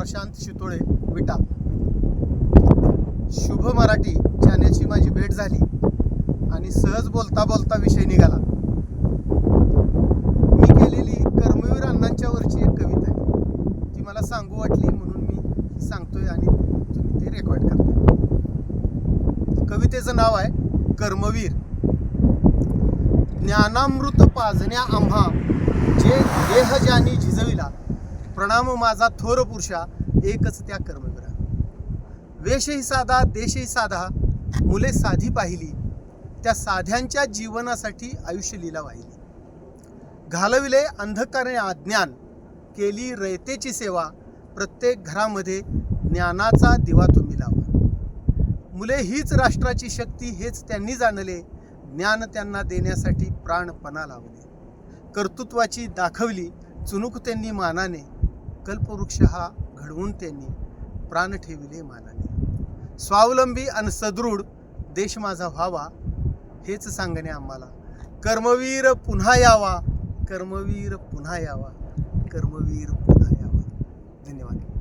प्रशांत शितोळे विटा. शुभ मराठी चॅनेलची माझी भेट झाली आणि सहज बोलता बोलता विषय निघाला. मी केलेली कर्मवीर अण्णांच्या वरची एक कविता आहे. ती मला सांगू वाटली म्हणून मी सांगतोय आणि तुम्ही ते रेकॉर्ड करताय. कवितेचं नाव आहे कर्मवीर. ज्ञानामृत पाजण्या आम्हा जे देह ज्यानी झिजविला प्रणाम हो माझा थोर पुरुषा एकच त्या कर्मवीरा वेशही साधा देशही साधा मुले साधी पाहिली त्या साध्यांच्या जीवनासाठी आयुष्य लिला वाहिली. घालविले अंधकारणे अज्ञान केली रयतेची सेवा प्रत्येक घरामध्ये ज्ञानाचा दिवा तुम्ही लावा. मुले हीच राष्ट्राची शक्ती हेच त्यांनी जाणले ज्ञान त्यांना देण्यासाठी प्राणपणा लावले. कर्तृत्वाची दाखवली चुनूक त्यांनी मानाने कल्पवृक्ष हा घडवून त्यांनी प्राण ठेविले मानाने. स्वावलंबी आणि सदृढ देश माझा व्हावा हेच सांगणे आम्हाला. कर्मवीर पुन्हा यावा कर्मवीर पुन्हा यावा कर्मवीर पुन्हा यावा. धन्यवाद.